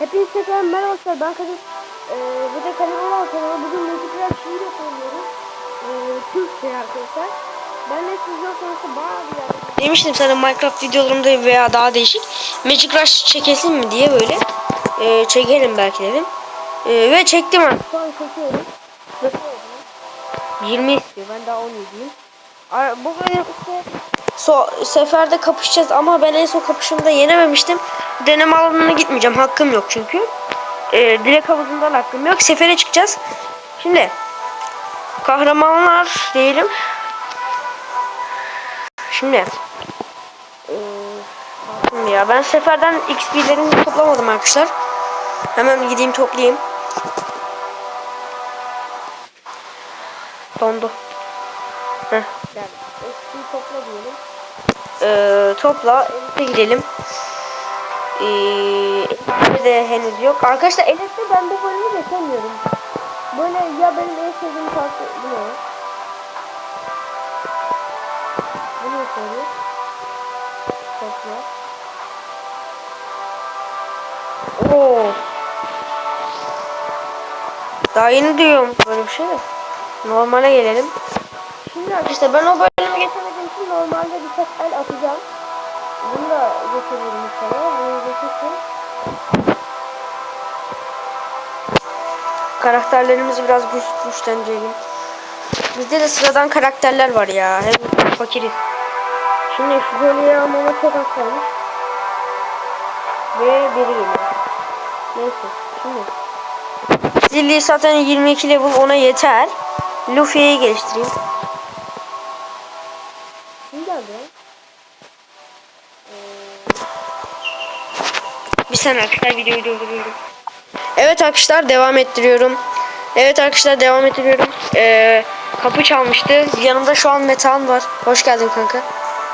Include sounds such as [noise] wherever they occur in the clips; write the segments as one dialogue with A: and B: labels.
A: Hepinize tekrar merhaba arkadaşlar. Ben Kadir. Ee, bu da kanalıma var kanalı. Bugün multiplayer şiir okuyoruz. Ee, Türkçe arkadaşlar. Ben de sizden sonrası bayağı bir
B: Demiştim sana Minecraft videolarımda veya daha değişik Magic Rush çekesin mi diye böyle e, çekelim belki dedim. E, ve çektim ha.
A: Şu an çekiyorum. Nasıl oldu?
B: 20 istiyor.
A: Ben daha 17'yim.
B: Ar- Bu böyle işte so seferde kapışacağız ama ben en son kapışımda yenememiştim. Deneme alanına gitmeyeceğim. Hakkım yok çünkü. E, direkt havuzundan hakkım yok. Sefere çıkacağız. Şimdi kahramanlar diyelim. Şimdi e, Şimdi ya ben seferden XP'lerini toplamadım arkadaşlar. Hemen gideyim toplayayım. Dondu. Heh.
A: Yani eskiyi topla diyelim.
B: Ee, topla elite gidelim. Ee, de henüz yok. Arkadaşlar
A: Elbette ben bu bölümü geçemiyorum. Böyle ya benim en sevdiğim şarkı bu ne? Bu ne söylüyor? Topla.
B: Oo. Daha yeni duyuyorum böyle bir şey. de. Normale gelelim.
A: Şimdi arkadaşlar ben o bölümü için normalde birkaç el atacağım. Bunu da geçebilirim inşallah. Bunu geçirsin.
B: Karakterlerimizi biraz güç, güçlendirelim. Bizde de sıradan karakterler var ya. Hem fakiriz.
A: Şimdi şu bölüyü almama çok az kalmış. Ve biri geliyor. Neyse şimdi.
B: Zilli zaten 22 level ona yeter. Luffy'yi geliştireyim. Saniye arkadaşlar videoyu durduruyorum. Evet arkadaşlar devam ettiriyorum. Evet arkadaşlar devam ettiriyorum. Ee, kapı çalmıştı. Yanımda şu an Metehan var. Hoş geldin kanka.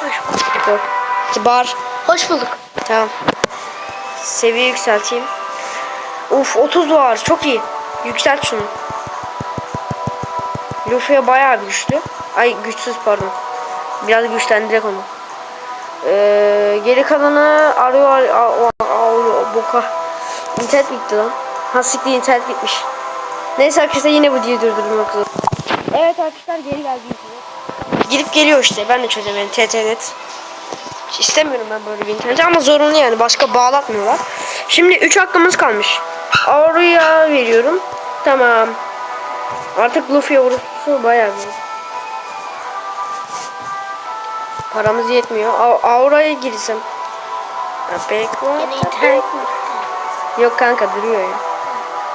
A: Hoş bulduk.
B: Bar.
A: Hoş bulduk.
B: Tamam. Seviye yükselteyim. Uf 30 var. Çok iyi. Yükselt şunu. Luffy'ye bayağı güçlü. Ay güçsüz pardon. Biraz güçlendirek onu. Ee, geri kalanı arıyor ar- a- a- a- boka. İnternet bitti lan. Ha siktir internet bitmiş. Neyse arkadaşlar yine bu diye durdurmak zor.
A: Evet arkadaşlar geri geldik.
B: Gidip geliyor işte. Ben de çözemedim. TTNet. Hiç istemiyorum ben böyle bir internet ama zorunlu yani. Başka bağlatmıyorlar. Şimdi 3 hakkımız kalmış. Aura'ya veriyorum. Tamam. Artık Luffy'ye vurursa bayağı bir. Paramız yetmiyor. Aura'ya girsem. Ha, pek- Yok kanka duruyor ya.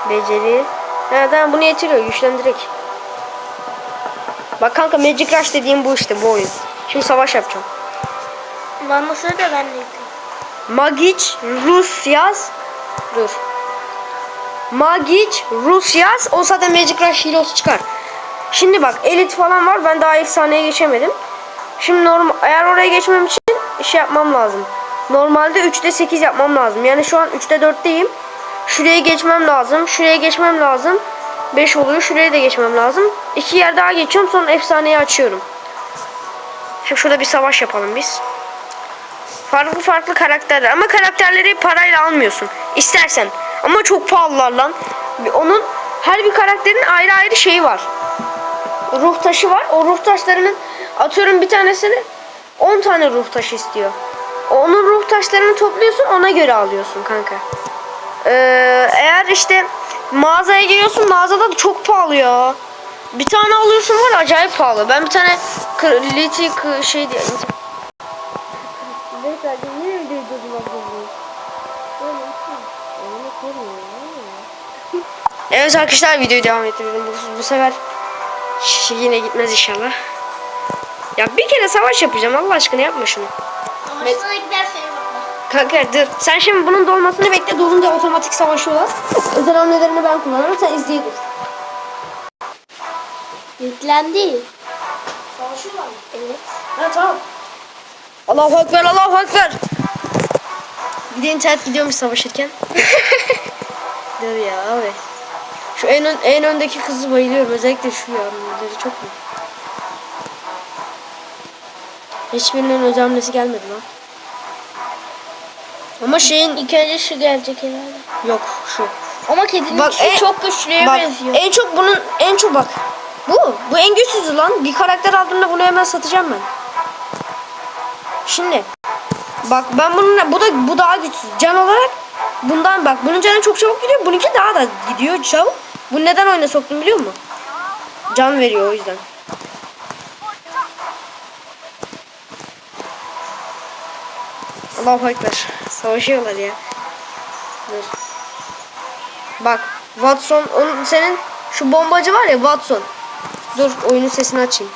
B: Beceri. Ha tamam bunu yetiriyor. Güçlendirek. Bak kanka Magic Rush dediğim bu işte bu oyun. Şimdi savaş yapacağım.
A: Söyle de ben de.
B: Magic Rus yaz. Dur. Magic Rus yaz. O zaten Magic Rush Heroes çıkar. Şimdi bak elit falan var. Ben daha efsaneye geçemedim. Şimdi normal eğer oraya geçmem için şey yapmam lazım. Normalde 3'te 8 yapmam lazım. Yani şu an 3'te 4'teyim. Şuraya geçmem lazım. Şuraya geçmem lazım. 5 oluyor. Şuraya da geçmem lazım. İki yer daha geçiyorum. Sonra efsaneyi açıyorum. Şimdi şurada bir savaş yapalım biz. Farklı farklı karakterler ama karakterleri parayla almıyorsun. İstersen. Ama çok pahalılar lan. Onun her bir karakterin ayrı ayrı şeyi var. Ruh taşı var. O ruh taşlarının atıyorum bir tanesini 10 tane ruh taşı istiyor. Onun ruh taşlarını topluyorsun ona göre alıyorsun kanka. Ee, eğer işte mağazaya giriyorsun mağazada da çok pahalı ya. Bir tane alıyorsun var acayip pahalı. Ben bir tane k- şey diye
A: şey. Ya. [laughs]
B: Evet arkadaşlar videoyu devam ettiriyorum. Bu, bu sefer yine gitmez inşallah. Ya bir kere savaş yapacağım Allah aşkına yapma şunu.
A: Giderse bakma.
B: Kanka dur. Sen şimdi bunun dolmasını bekle. Dolunca otomatik savaşıyorlar. Özel hamlelerini ben kullanırım. Sen izleye dur.
A: Yüklendi.
B: Savaşıyorlar mı? Evet. Ha tamam. Allahu Ekber, Allahu Ekber. Bir de internet gidiyormuş savaşırken. [laughs] dur ya abi. Şu en, ön, en öndeki kızı bayılıyorum. Özellikle şu ya. Çok iyi. Hiçbirinin özel hamlesi gelmedi lan. Ama şeyin
C: İlk önce şu gelecek herhalde.
B: yok şu.
C: Ama kedinin
B: Bak,
C: şu
B: en-
C: çok güçlüye
B: Bak
C: benziyor.
B: en çok bunun en çok bak. Bu bu en güçsüzü lan. Bir karakter aldığımda bunu hemen satacağım ben. Şimdi bak ben bunun bu da bu daha güçsüz. Can olarak bundan bak bunun canı çok çabuk gidiyor. Bununki daha da gidiyor çabuk. Bu neden oyuna soktum biliyor musun? Can veriyor o yüzden. Allahu Ekber. Savaşıyorlar ya. Dur. Bak Watson onun senin şu bombacı var ya Watson. Dur oyunun sesini açayım.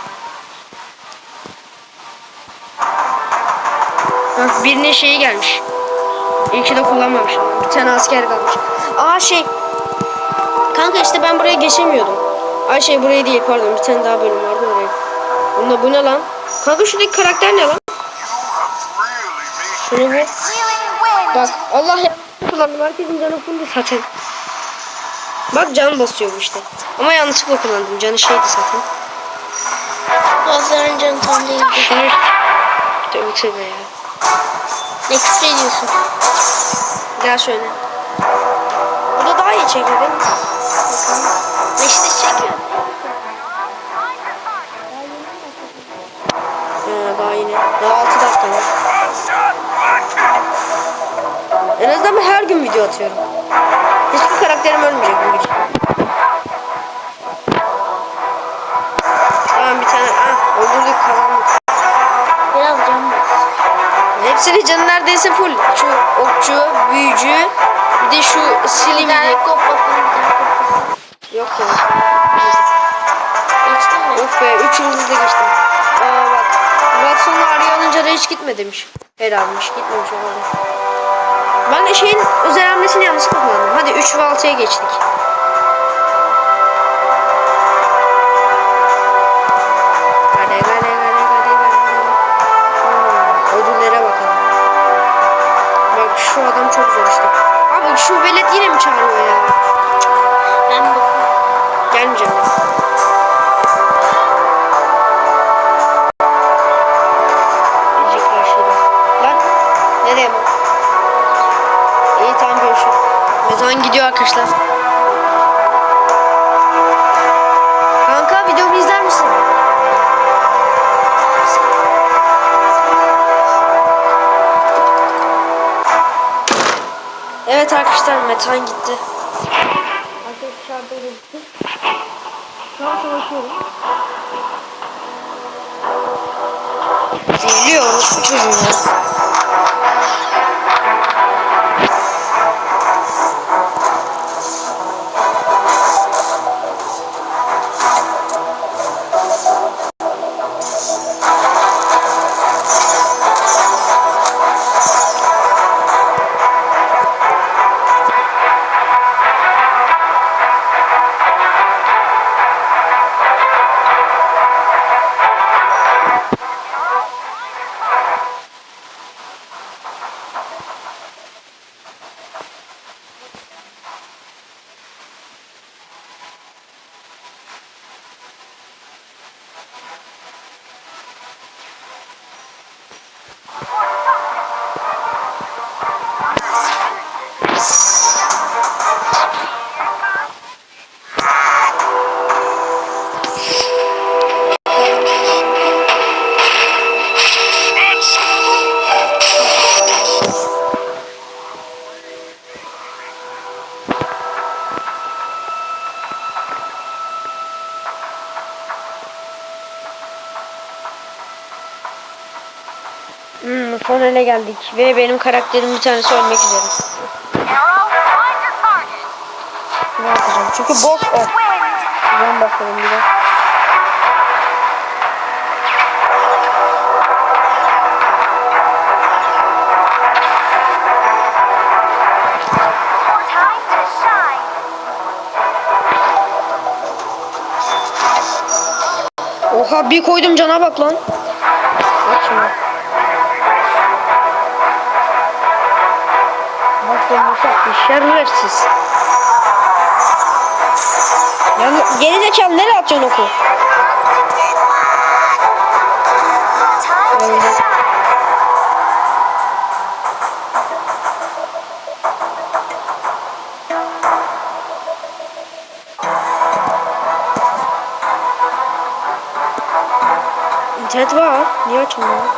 B: Bak birinin şeyi gelmiş. İlki de kullanmamış. Bir tane asker kalmış. Aa şey. Kanka işte ben buraya geçemiyordum. Ay şey buraya değil pardon bir tane daha bölüm vardı oraya. Bunda bu ne lan? Kanka şuradaki karakter ne lan? Şunu bu. Bak Allah kullandım. Herkesin canı full zaten. Bak can basıyor bu işte. Ama yanlışlıkla kullandım. Canı şeydi zaten.
C: Bazılarının canı tam değil.
B: Şunu Tövbe tövbe ya.
C: Ne küfür ediyorsun?
B: Gel şöyle. Burada daha iyi çekiyor değil mi?
C: Neşte çekiyor.
B: Ha, daha yeni. Daha 6 dakika var. En azından ben her gün video atıyorum. Hiçbir karakterim ölmeyecek bu video. Tamam bir tane. Ah, öldürdük kazandık.
C: Biraz can bas.
B: Hepsinin canı neredeyse full. Şu okçu, büyücü, bir de şu silim. Yok ya.
C: Geçtin mi?
B: Yok be 3 yıldızda geçtim. Aa bak. Watson'la araya alınca da hiç gitme demiş. Herhalmiş gitmemiş olmalı. Ben de şeyin özel hamlesini yanlışlıkla kullandım. Hadi 3 ve 6'ya geçtik. Ödüllere bakalım. Bak şu adam çok zor işte. Abi şu velet yine mi çağırıyor ya? Arkadaşlar. Kanka videomu izler misin? Evet arkadaşlar Metan gitti.
A: Arkadaşlar böyle gitti. Şu an savaşıyorum.
B: Geliyor orospu çocuğu ya. Ele geldik ve benim karakterim bir tanesi ölmek üzere. Ne yapacağım? Çünkü boss o. Ben bakalım bir de. Oha bir koydum cana bak lan. Bak. Konuşak şerefsiz. Yani geri zekalı nereye atıyorsun oku? İnternet var. Niye açmıyor?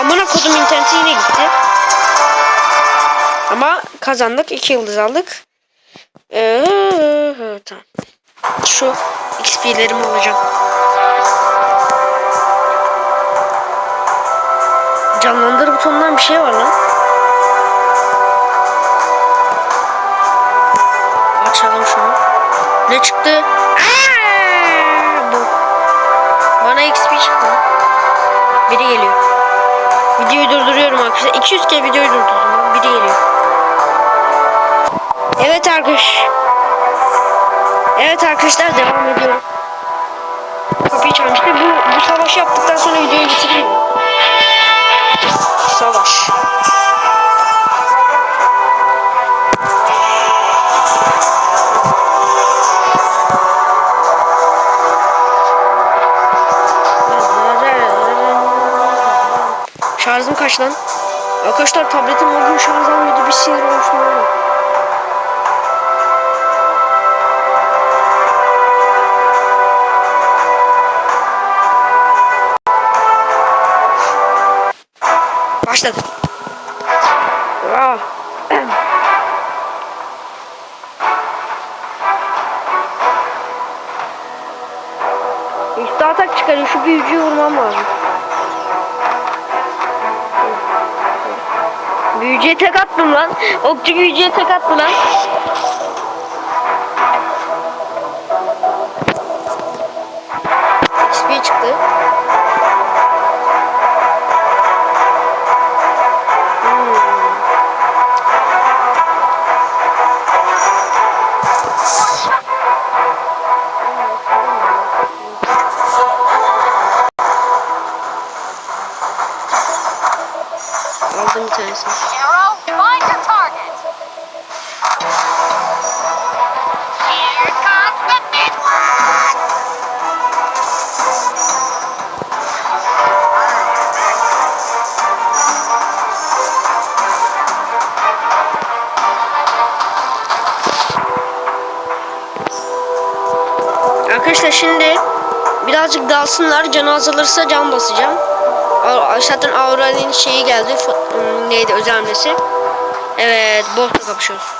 B: Amına kodum interneti yine gitti. Ama kazandık. 2 yıldız aldık. Ee, tamam. Şu XP'lerimi alacağım. Canlandır butonundan bir şey var lan. Açalım şunu. Ne çıktı? Aa, bu. Bana XP çıktı. Biri geliyor. Videoyu durduruyorum arkadaşlar. 200 kere videoyu durdurdum. Biri geliyor. Evet arkadaş. Evet arkadaşlar devam ediyorum. Kapıyı çalmıştı. Bu, bu savaşı yaptıktan sonra videoyu bitireyim. Savaş. Kaç lan? Arkadaşlar tabletim o gün şarj almıyordu. Bir sinir olmuştum öyle. Başladı. Büyücüye tek attım lan. Okçu büyücüye tek attı lan. XP çıktı. Aldım bir tanesini.
D: Hero, find your target. Here comes the big one.
B: Arkadaşlar şimdi birazcık dalsınlar. Canı azalırsa can basacağım. Zaten Aura'nın şeyi geldi. Hmm, Neydi özel hamlesi. Evet Bolt'la kapışıyoruz.